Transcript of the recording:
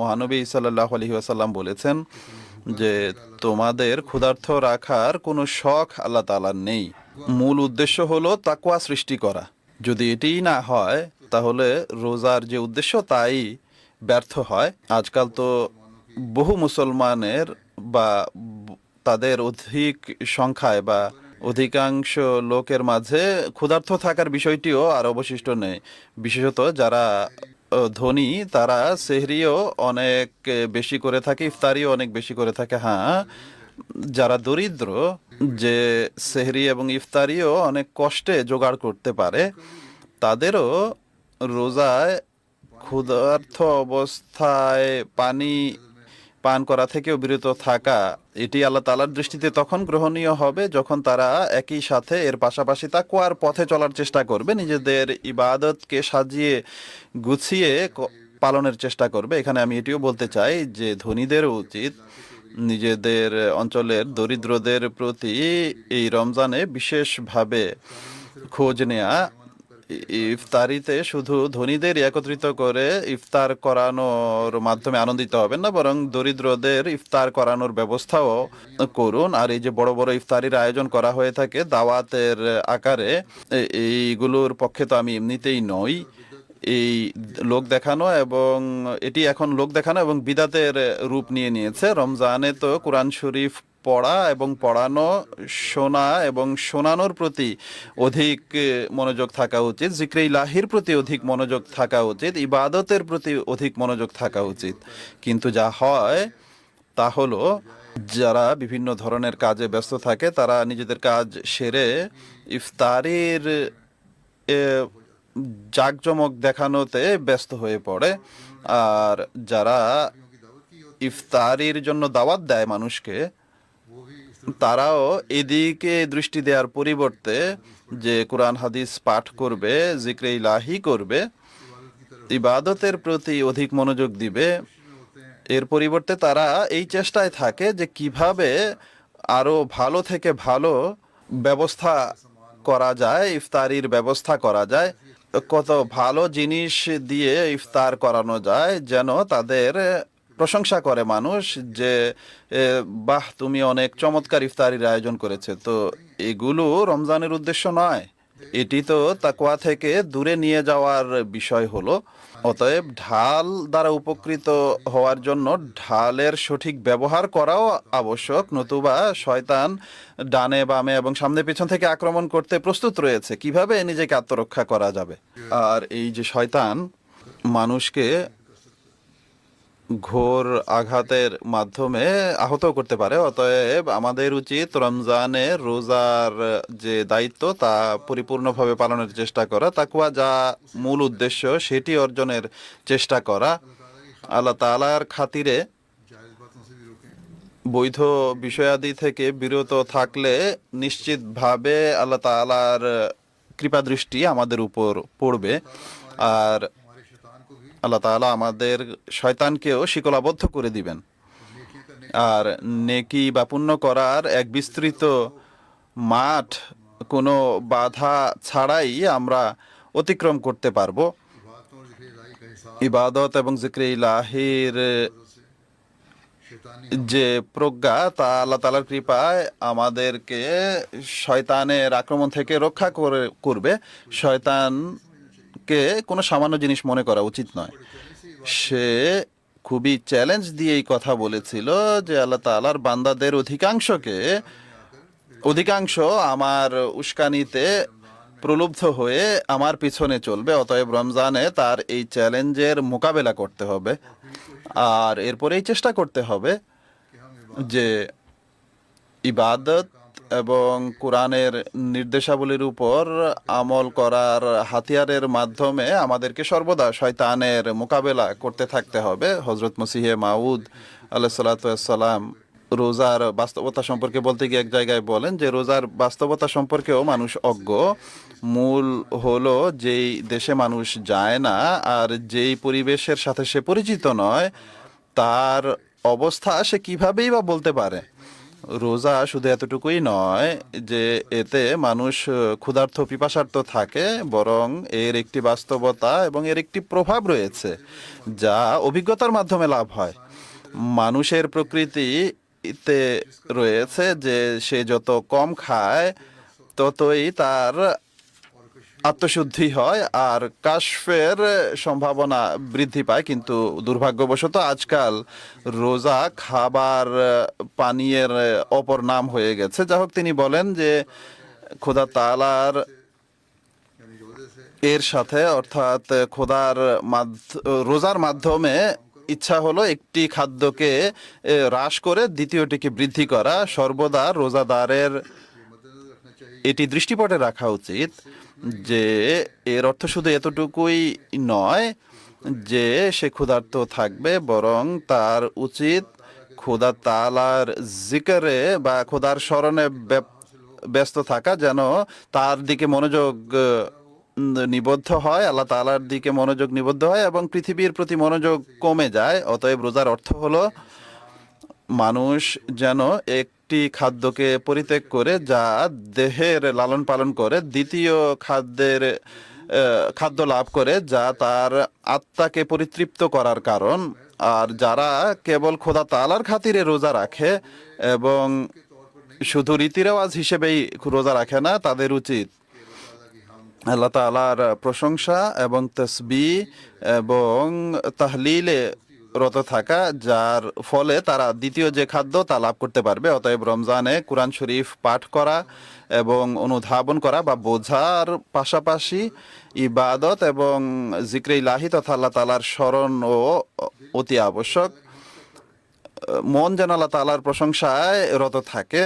মহানবী সাল্লাহ আলহি আসাল্লাম বলেছেন যে তোমাদের ক্ষুধার্থ রাখার কোনো শখ আল্লাহ তালার নেই। মূল উদ্দেশ্য হলো তাকুয়া সৃষ্টি করা। যদি এটিই না হয়, তাহলে রোজার যে উদ্দেশ্য তাই ব্যর্থ হয়। আজকাল তো বহু মুসলমানের বা তাদের অধিক সংখ্যায় বা অধিকাংশ লোকের মাঝে ক্ষুধার্থ থাকার বিষয়টিও আর অবশিষ্ট নেই। বিশেষত যারা ধনী, তারা সেহরিও অনেক বেশি করে থাকে, ইফতারিও অনেক বেশি করে থাকে হ্যাঁ। যারা দরিদ্র, যে সেহরি এবং ইফতারিও অনেক কষ্টে জোগাড় করতে পারে, তাদেরও রোজায় ক্ষুধার্থ অবস্থায় পানি পান করা থেকেও বিরত থাকা, এটি আল্লাহ তালার দৃষ্টিতে তখন গ্রহণীয় হবে যখন তারা একই সাথে এর পাশাপাশি তাকুয়ার পথে চলার চেষ্টা করবে, নিজেদের ইবাদতকে সাজিয়ে গুছিয়ে পালনের চেষ্টা করবে। এখানে আমি এটিও বলতে চাই যে ধনীদেরও উচিত নিজেদের অঞ্চলের দরিদ্রদের প্রতি এই রমজানে বিশেষভাবে খোঁজ নেয়া ইফতারিতে শুধু ধনীদের একত্রিত করে ইফতার করানোর মাধ্যমে আনন্দিত হবেন না, বরং দরিদ্রদের ইফতার করানোর ব্যবস্থাও করুন। আর এই যে বড় বড় ইফতারির আয়োজন করা হয়ে থাকে দাওয়াতের আকারে এইগুলোর পক্ষে তো আমি এমনিতেই নই। এই লোক দেখানো এবং এটি এখন লোক দেখানো এবং বিদাতের রূপ নিয়ে নিয়েছে। রমজানে তো কোরআন শরীফ পড়া এবং পড়ানো শোনা এবং শোনানোর প্রতি অধিক মনোযোগ থাকা উচিত। জিক্রে ইলাহির প্রতি অধিক মনোযোগ থাকা উচিত। ইবাদতের প্রতি অধিক মনোযোগ থাকা উচিত। কিন্তু যা হয় তা হলো, যারা বিভিন্ন ধরনের কাজে ব্যস্ত থাকে, তারা নিজেদের কাজ সেরে ইফতারির জাঁকজমক দেখানোতে ব্যস্ত হয়ে পড়ে। আর যারা ইফতারির জন্য দাওয়াত দেয় মানুষকে তারাও এদিকে দৃষ্টি দেওয়ার পরিবর্তে যে কোরআন হাদিস পাঠ করবে, জিক্রে ইলাহি করবে, ইবাদতের প্রতি অধিক মনোযোগ দিবে, এর পরিবর্তে তারা এই চেষ্টায় থাকে যে কীভাবে আরও ভালো থেকে ভালো ব্যবস্থা করা যায়, ইফতারির ব্যবস্থা করা যায়, কত ভালো জিনিস দিয়ে ইফতার করানো যায়, যেন তাদের প্রশংসা করে মানুষ যে বাহ, তুমি অনেক চমৎকার ইফতারির আয়োজন করেছে। তো এগুলো রমজানের উদ্দেশ্য নয়। এটি তো তাকওয়া থেকে দূরে নিয়ে যাওয়ার বিষয় হলো। অতএব ঢাল দ্বারা উপকৃত হওয়ার জন্য ঢালের সঠিক ব্যবহার করাও আবশ্যক। নতুবা শয়তান ডানে, বামে এবং সামনে পেছন থেকে আক্রমণ করতে প্রস্তুত রয়েছে। কীভাবে নিজেকে আত্মরক্ষা করা যাবে? আর এই যে শয়তান, মানুষকে ঘোর আঘাতের মাধ্যমে আহত করতে পারে। অতএব আমাদের উচিত রমজানে রোজার যে দায়িত্ব, তা পরিপূর্ণভাবে পালনের চেষ্টা করা। তাকুয়া যা মূল উদ্দেশ্য, সেটি অর্জনের চেষ্টা করা। আল্লাহ তাআলার খাতিরে বৈধ বিষয়াদি থেকে বিরত থাকলে নিশ্চিতভাবে আল্লাহ তাআলার কৃপা দৃষ্টি আমাদের উপর পড়বে। আর আল্লাহ তাআলা আমাদের শয়তানকেও শিকলাবদ্ধ করে দিবেন। আর নেকি বা পুণ্য করার এক বিস্তৃত মাঠ, কোনো বাধা ছাড়াই আমরা অতিক্রম করতে পারব। ইবাদত এবং জিক্রে ইলাহির যে প্রজ্ঞা, তা আল্লাহ তালার কৃপায় আমাদেরকে শয়তানের আক্রমণ থেকে রক্ষা করে করবে। শয়তানকে কোনো সামান্য জিনিস মনে করা উচিত নয়। সে খুবই চ্যালেঞ্জ দিয়ে এই কথা বলেছিল যে আল্লাহ তালার বান্দাদের অধিকাংশকে, অধিকাংশ আমার উস্কানিতে প্রলুব্ধ হয়ে আমার পিছনে চলবে, অতএব রমজানে তার এই চ্যালেঞ্জের মোকাবেলা করতে হবে। আর এরপরেই চেষ্টা করতে হবে যে ইবাদত এবং কোরআনের নির্দেশাবলীর উপর আমল করার হাতিয়ারের মাধ্যমে আমাদেরকে সর্বদা শয়তানের মোকাবেলা করতে থাকতে হবে। হজরত মসিহে মাউদ আল্লাহ সাল্লাম রোজার বাস্তবতা সম্পর্কে বলতে গিয়ে এক জায়গায় বলেন যে, রোজার বাস্তবতা সম্পর্কেও মানুষ অজ্ঞ। মূল হলো যেই দেশে মানুষ যায় না আর যেই পরিবেশের সাথে সে পরিচিত নয়, তার অবস্থা সে কিভাবেই বা বলতে পারে? রোজা শুধু এতটুকুই নয় যে এতে মানুষ ক্ষুধার্থ পিপাসার্থ থাকে, বরং এর একটি বাস্তবতা এবং এর একটি প্রভাব রয়েছে, যা অভিজ্ঞতার মাধ্যমে লাভ হয়। মানুষের প্রকৃতিতে রয়েছে যে সে যত কম খায়, ততই তার আত্মশুদ্ধি হয় আর কাশফের সম্ভাবনা বৃদ্ধি পায়, কিন্তু দুর্ভাগ্যবশত আজকাল রোজা খাবার পানীয়ের অপর নাম হয়ে গেছে। যা হোক, তিনি বলেন যে খোদা তালার এর সাথে, অর্থাৎ খোদার রোজার মাধ্যমে ইচ্ছা হলো একটি খাদ্যকে হ্রাস করে, দ্বিতীয়টিকে বৃদ্ধি করা, সর্বদা রোজাদারের এটি দৃষ্টিপটে রাখা উচিত যে এর অর্থ শুধু এতটুকুই নয় যে সে ক্ষুধার্ত থাকবে, বরং তার উচিত খোদা তালার জিকরে বা খোদার স্মরণে ব্যস্ত থাকা যেন তার দিকে মনোযোগ নিবদ্ধ হয়, আল্লাহ তালার দিকে মনোযোগ নিবদ্ধ হয় এবং পৃথিবীর প্রতি মনোযোগ কমে যায়। অতএব রোজার অর্থ হলো মানুষ যেন একটি খাদ্যকে পরিত্যাগ করে, যা দেহের লালন পালন করে, দ্বিতীয় খাদ্যের খাদ্য লাভ করে, যা তার আত্মাকে পরিতৃপ্ত করার কারণ। আর যারা কেবল খোদা তালার খাতিরে রোজা রাখে এবং শুধু রীতিরেওয়াজ হিসেবেই রোজা রাখে না, তাদের উচিত আল্লাহ তালার প্রশংসা এবং তসবি এবং তাহলিলে রত থাকা, যার ফলে তারা দ্বিতীয় যে খাদ্য তা লাভ করতে পারবে। অতএব রমজানে কোরআন শরীফ পাঠ করা এবং অনুধাবন করা বা বোঝার পাশাপাশি ইবাদত এবং জিক্রে ইলাহি তথা আল্লাহ তালার স্মরণ ও অতি আবশ্যক। মন যেন আল্লাহ তালার প্রশংসায় রত থাকে।